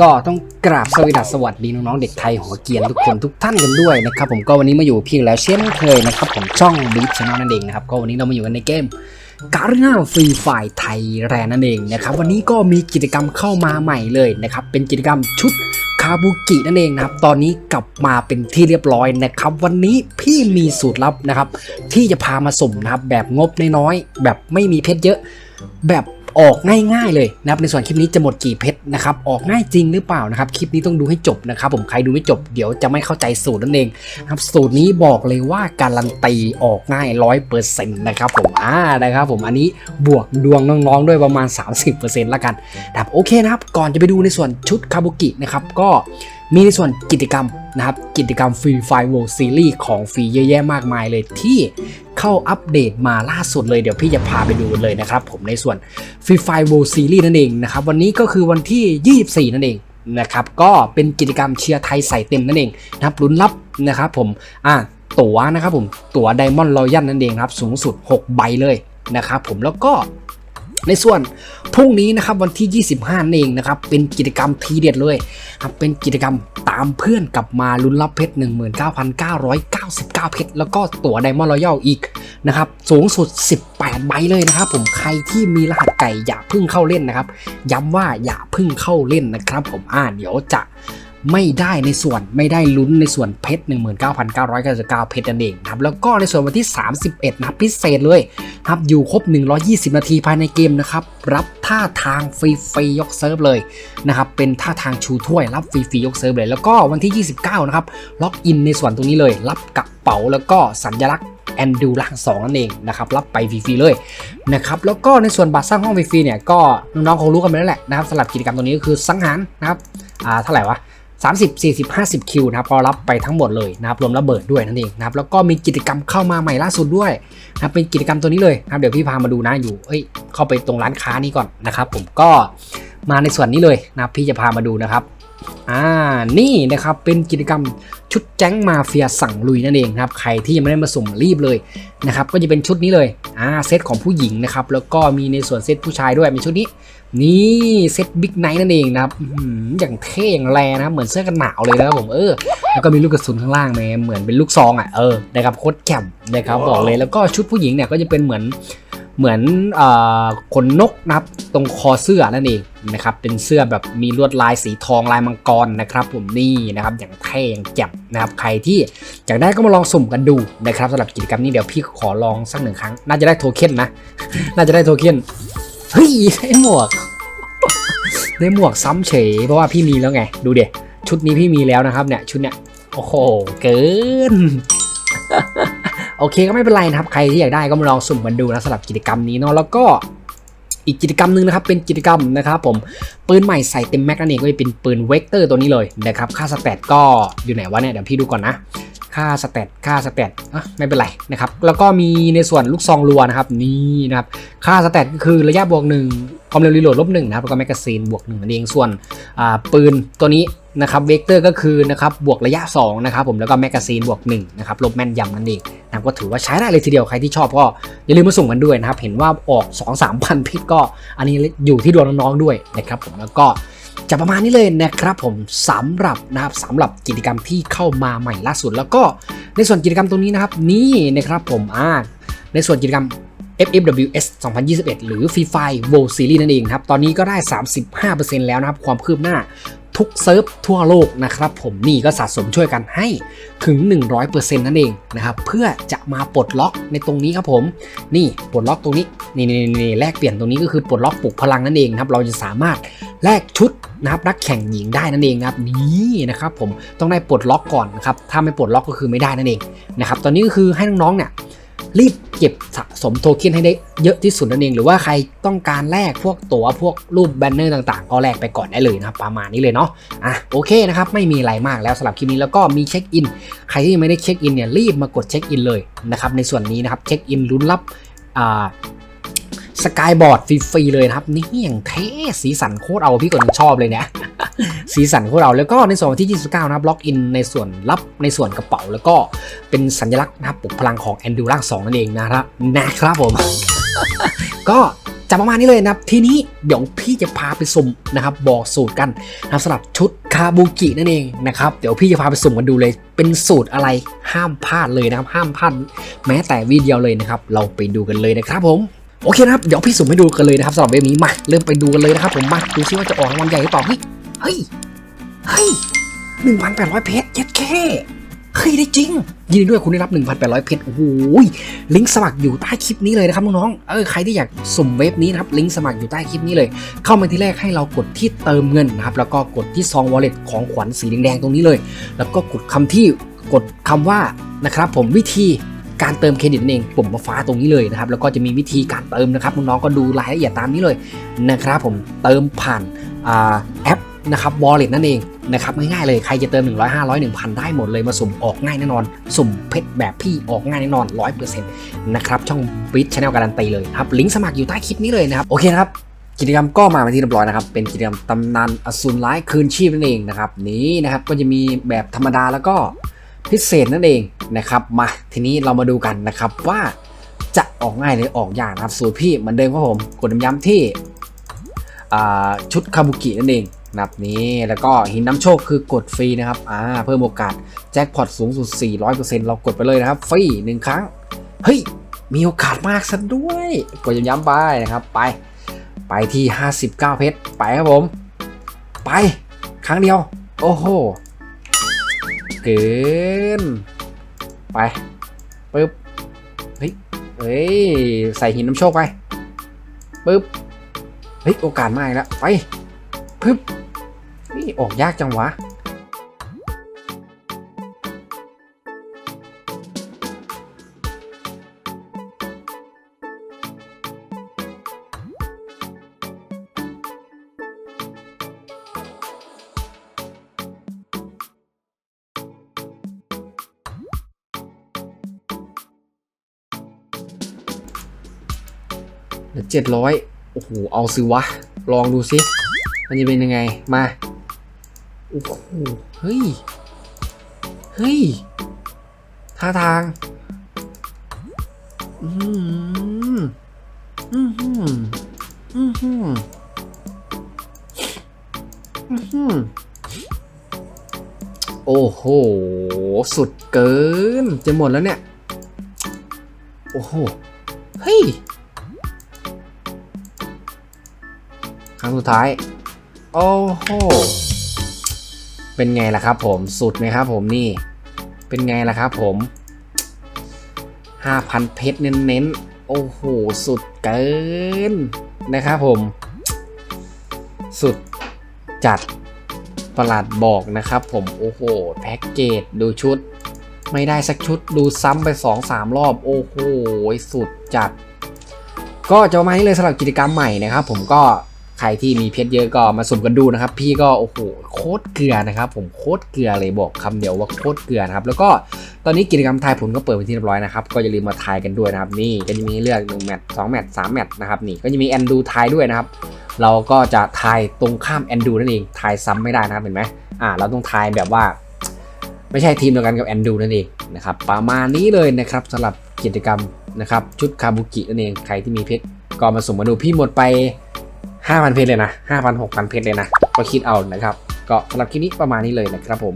ก็ต้องกราบสวัสดีสวัสดีน้องๆเด็กไทยหัวเกียนทุกคนทุกท่านกันด้วยนะครับผมก็วันนี้มาอยู่พี่แล้วเช่นเคยนะครับผมช่องบีชแนลนั่นเองนะครับก็วันนี้เรามาอยู่กันในเกมการ์นาฟรีไฟไทยแรนนั่นเองนะครับวันนี้ก็มีกิจกรรมเข้ามาใหม่เลยนะครับเป็นกิจกรรมชุดคาบุกินั่นเองนะครับ ตอนนี้กลับมาเป็นที่เรียบร้อยนะครับ วันนี้พี่มีสูตรลับนะครับ ที่จะพามาสุ่มนะครับ แบบงบน้อยๆแบบไม่มีเพชรเยอะ แบบ ออกง่ายๆเลยนะครับในส่วนคลิปนี้จะหมดกี่เพชรนะครับออกง่ายจริงหรือเปล่านะครับคลิปนี้ต้องดูให้จบนะครับผมใครดูไม่จบเดี๋ยวจะไม่เข้าใจสูตรนั่นเองครับสูตรนี้บอกเลยว่าการันตีออกง่ายร้อยเปอร์เซ็นต์นะครับผมอ่านะครับผมอันนี้บวกดวงน้องๆด้วยประมาณ 30%ละกันนะครับโอเคนะครับก่อนจะไปดูในส่วนชุดคาบุกินะครับก็มีในส่วนกิจกรรม นะครับ กิจกรรมฟรีไฟโวซีรีส์ของฟรีเยอะแยะมากมายเลยที่เข้าอัปเดตมาล่าสุดเลยเดี๋ยวพี่จะพาไปดูเลยนะครับ ผมในส่วนฟรีไฟโวซีรีส์นั่นเองนะครับ วันนี้ก็คือวันที่ 24 นั่นเองนะครับก็เป็นกิจกรรมเชียร์ไทยใส่เต็มนั่นเองนะครับลุ้นรับนะครับผมอะตั๋วนะครับผมตั๋วไดมอนด์รอยัลนั่นเองครับสูงสุด 6 ใบเลยนะครับผมแล้วก็ ในส่วนพรุ่งนี้นะครับวันที่ 25เองนะครับเป็นกิจกรรมทีเด็ดเลยครับเป็นกิจกรรมตามเพื่อนกลับมาลุ้นรับเพชร 19,999 เพชร แล้วก็ตั๋วไดมอนด์รอยัลอีกนะครับสูงสุด 18 ใบเลยนะครับผมใครที่มีรหัสไก่อย่าพึ่งเข้าเล่นนะครับ ย้ำว่าอย่าพึ่งเข้าเล่นนะครับผมอ่าเดี๋ยวจะ ไม่ได้ในส่วนไม่ได้ลุ้นในส่วนเพชร 19,999 เพชรนั่นเองนะครับแล้วก็ในส่วนวันที่ 31 นะครับพิเศษเลยครับอยู่ครบ 120 นาทีภายในเกมนะครับรับท่าทางฟรีฟรีๆยกเซิร์ฟเลยนะครับเป็นท่าทางชูถ้วยรับฟรีฟรีๆยกเซิร์ฟเลย แล้วก็วันที่ 29 นะครับล็อกอินในส่วนตรงนี้เลย รับกระเป๋าแล้วก็สัญลักษณ์แอนดูล่าง2นั่นเองนะครับรับไปฟรีๆเลยนะครับแล้วก็ในส่วนบัตรสร้างห้องฟรีๆเนี่ยก็น้องๆคงรู้กันไปแล้วแหละนะครับสำหรับกิจกรรมตัวนี้ก็คือสังหารนะครับอ่าเท่าไหร่วะ 30 40 50 คิวนะครับพอรับไปทั้งหมดเลยนะครับรวมระเบิดด้วยนั่นเองนะครับแล้วก็มีกิจกรรมเข้ามาใหม่ล่าสุดด้วยนะเป็นกิจกรรมตัวนี้เลยนะครับเดี๋ยวพี่พามาดูนะอยู่เอ้ยเข้าไปตรงร้านค้านี้ก่อนนะครับผมก็มาในส่วนนี้เลยนะพี่จะพามาดูนะครับ อ่านี่นะครับเป็นกิจกรรมชุดแจ้งมาเฟียสั่งลุยนั่นเองครับใครที่ยังไม่ได้มาสุ่มรีบเลยนะครับก็จะเป็นชุดนี้เลยอ่าเซตของผู้หญิงนะครับแล้วก็มีในส่วนเซตผู้ชายด้วยมีชุดนี้ นี่เซตบิ๊กไนท์นั่นเองนะครับอย่างเท่อย่างแรงนะครับเหมือนเสื้อกันหนาวเลยนะครับผมเออแล้วก็มีลูกกระสุนข้างล่างแมเหมือนเป็นลูกซองอะเออนะครับโคตรแจ่มนะครับบอกเลยแล้วก็ชุดผู้หญิงเนี่ยก็จะเป็นเหมือน เหมือนอขนนกนะครับตรงคอเสื้อนั่นเองนะครับเป็นเสื้อแบบมีลวดลายสีทองลายมังกรนะครับ ผมนี่นะครับอย่างเท่อย่างแจ่มนะครับใครที่อยากได้ก็มาลองสุ่มกันดูนะครับสำหรับกิจกรรมนี้เดี๋ยวพี่ขอลองสักหนึ่งครั้ง น่าจะได้โทเค็นนะ น่าจะได้โทเค็นเฮ้ยได้หมวกได้หมวกซ้ำเฉย เพราะว่าพี่มีแล้วไง ดูเดี๋ยชุดนี้พี่มีแล้วนะครับเนี่ยชุดเนี้ยโอ้โหเกิน โอเคก็ไม่เป็นไรนะครับ ใครที่อยากได้ก็มาลองสุ่มกันดูนะสำหรับกิจกรรมนี้เนาะแล้วก็อีกกิจกรรมหนึ่งนะครับเป็นกิจกรรมนะครับผมปืนใหม่ใส่เต็มแม็กนั่นเองก็จะเป็นปืนเวกเตอร์ตัวนี้เลยนะครับค่าสแตทก็อยู่ไหนวะเนี่ยเดี๋ยวพี่ดูก่อนนะค่าสแตทค่าสแตทอะไม่เป็นไรนะครับแล้วก็มีในส่วนลูกซองรัวนะครับนี่นะครับค่าสแตทก็คือระยะบวกหนึ่งความเร็วรีโหลดลบหนึ่งนะครับแล้วก็แมกกาซีนบวกหนึ่งนั่นเองส่วนปืนตัวนี้ นะครับเวกเตอร์ก็คือนะครับบวกระยะ2นะครับผมแล้วก็แมกกาซีนบวก1นะครับลบแม่นยำนั่นเองนะก็ถือว่าใช้ได้เลยทีเดียวใครที่ชอบก็อย่าลืมมาส่งกันด้วยนะครับเห็นว่าออก 2 3พันพิกก็ อันนี้อยู่ที่ดวงน้องๆด้วยนะครับผมแล้วก็จะประมาณนี้เลยนะครับผมสำหรับนะครับสำหรับกิจกรรมที่เข้ามาใหม่ล่าสุด แล้วก็ในส่วนกิจกรรมตรงนี้นะครับนี่นะครับผมอ่าในส่วนกิจกรรม FFWS 2021 หรือ Free Fire World Series นั่นเองครับ ตอนนี้ก็ได้ 35%แล้วนะครับ ความคืบหน้า ทุกเซิร์ฟทั่วโลกนะครับผมนี่ก็สะสมช่วยกันให้ถึง 100%นั่นเองนะครับเพื่อจะมาปลดล็อกในตรงนี้ครับผม นี่ปลดล็อกตรงนี้นี่นี่นี่แลกเปลี่ยนตรงนี้ก็คือปลดล็อกปลุกพลังนั่นเองครับเราจะสามารถแลกชุดนะครับนักแข่งหญิงได้นั่นเองครับนี่นะครับผมต้องได้ปลดล็อกก่อนนะครับถ้าไม่ปลดล็อกก็คือไม่ได้นั่นเองนะครับตอนนี้ก็คือให้น้องๆเนี่ย รีบเก็บสะสมโทเค็นให้ได้เยอะที่สุดนั่นเอง หรือว่าใครต้องการแลกพวกตั๋วพวกรูปแบนเนอร์ต่างๆ ก็แลกไปก่อนได้เลยนะครับประมาณนี้เลยเนาะอะโอเคนะครับไม่มีอะไรมากแล้วสำหรับคลิปนี้แล้วก็มีเช็คอินใครที่ยังไม่ได้เช็คอินเนี่ยรีบมากดเช็คอินเลยนะครับในส่วนนี้นะครับเช็คอินลุ้นรับอ่า สกายบอร์ดฟรีๆเลยนะครับ นี่อย่างเท่สีสันโคตรเอาพี่กดชอบเลยเนี่ย สีสันของเราแล้วก็ในส่วนที่ 29 นะครับล็อกอินในส่วนรับในส่วนกระเป๋า แล้วก็เป็นสัญลักษณ์นะครับปลุกพลังของแอนดูร่างนั่นเองนะครับนะครับผม ก็จะประมาณนี้เลยนะครับทีนี้เดี๋ยวพี่จะพาไปสุ่มนะครับบอกสูตรกันนะสำหรับชุดคาบูกินั่นเองนะครับเดี๋ยวพี่จะพาไปสุ่มกันดูเลย เป็นสูตรอะไรห้ามพลาดเลยนะครับ ห้ามพลาดแม้แต่วีเดียวเลยนะครับ เราไปดูกันเลยนะครับผม โอเคนะครับ เดี๋ยวพี่สุ่มให้ดูกันเลยนะครับสำหรับเว็บนี้มาเริ่มไปดูกันเลยนะครับผมมาดูซิว่าจะออกรางวัลใหญ่หรือเปล่าเฮ้ยเฮ้ยเฮ้ยหนึ่งพันแปดร้อยเพชรเจ็ดแค่เฮ้ยได้จริง ยินดีด้วยคุณได้รับ 1,800 เพชรโอ้โหลิงก์สมัครอยู่ใต้คลิปนี้เลยนะครับน้องๆเออใครที่อยากสุ่มเว็บนี้นะครับลิงก์สมัครอยู่ใต้คลิปนี้เลย เข้ามาที่แรกให้เรากดที่เติมเงินนะครับแล้วก็กดที่ซอง wallet ของขวัญสีแดงๆตรงนี้เลย แล้วก็กดคำที่กดคำว่านะครับผมวิธี การเติมเครดิตนั่นเองปุ่มฟ้าตรงนี้เลยนะครับแล้วก็จะมีวิธีการเติมนะครับน้องๆก็ดูรายละเอียดตามนี้เลยนะครับผมเติมผ่านอาแอปนะครับ wallet นั่นเองนะครับง่ายๆเลยใครจะเติม 100 500 1,000 ได้หมดเลยมาสุ่มออกง่ายแน่นอน สุ่มเพชรแบบพี่ออกง่ายแน่นอน 100%นะครับช่องบิทชาแนลการันตีเลยครับลิงก์สมัครอยู่ใต้คลิปนี้เลยนะครับโอเคนะครับกิจกรรมก็มาเป็นที่เรียบร้อยนะครับ เป็นกิจกรรมตำนานอสูรร้ายคืนชีพนั่นเองนะครับนี้นะครับก็จะมีแบบธรรมดาแล้วก็พิเศษนั่นเอง นะครับ มาทีนี้เรามาดูกันนะครับว่าจะออกง่ายหรือออกยากนะครับ สูตรพี่เหมือนเดิมครับผมกดย้ำที่ชุดคาบุกินั่นเองนะครับนี้แล้วก็หินน้ำโชคคือกดฟรีนะครับอ่าเพิ่มโอกาสแจ็คพอตสูงสุด 400%เรากดไปเลยนะครับ ฟรีหนึ่งครั้ง เฮ้ย มีโอกาสมากซะด้วยกดย้ำๆไปนะครับ ไป ไปที่ 59 เพชร ไปครับผม ไป ครั้งเดียว โอ้โห เกิน ไปปึ๊บเฮ้ยเฮ้ยใส่หินน้ำโชคไปปึ๊บเฮ้ยโอกาสมาอีกแล้วไปปึ๊บนี่ออกยากจังวะ เหลือเจ็ดร้อยโอ้โห เอาสิวะ ลองดูสิมันจะเป็นยังไง มา โอ้โห เฮ้ย เฮ้ย ท่าทาง อืมอืมอืมอืมอืมอืมโอ้โห สุดเกิน จะหมดแล้วเนี่ย โอ้โห เฮ้ย รั้งสุดท้าย โอ้โห เป็นไงล่ะครับผมสุดไหมครับผมนี่ เป็นไงล่ะครับผม5,000 เพชรเน้นๆ โอ้โห สุดเกินนะครับผม สุดจัดประหลาดบอกนะครับผม โอ้โห แพ็กเกจดูชุด ไม่ได้สักชุดดูซ้ำไป 2-3 รอบ โอ้โห สุดจัด ก็จะมาณนี้เลยสำหรับกิจกรรมใหม่นะครับผมก็ ใครที่มีเพชรเยอะก็มาสุ่มกันดูนะครับ พี่ก็โอ้โหโคตรเกลือนะครับ ผมโคตรเกลือเลยบอกคำเดียวว่าโคตรเกลือนะครับแล้วก็ตอนนี้กิจกรรมทายผลก็เปิดเป็นที่เรียบร้อยนะครับก็อย่าลืมมาทายกันด้วยนะครับนี่ก็จะมีเลือก1แมตช์2แมตช์3แมตช์นะครับนี่ก็จะมีแอนดูทายด้วยนะครับเราก็จะทายตรงข้ามแอนดูนั่นเองทายซ้ำไม่ได้นะครับเห็นไหมอ่าเราต้องทายแบบว่า ไม่ใช่ทีมเดียวกันกับแอนดูนั่นเองนะครับประมาณนี้เลยนะครับสำหรับกิจกรรมนะครับชุดคาบุกินั่นเองใครที่มีเพชรก็มาสุ่มมาดูพี่หมดไป 5,000 เพชรเลยนะ 5,000 6,000 เพชรเลยนะ ก็คิดเอานะครับ ก็สำหรับคลิปนี้ประมาณนี้เลยนะครับผม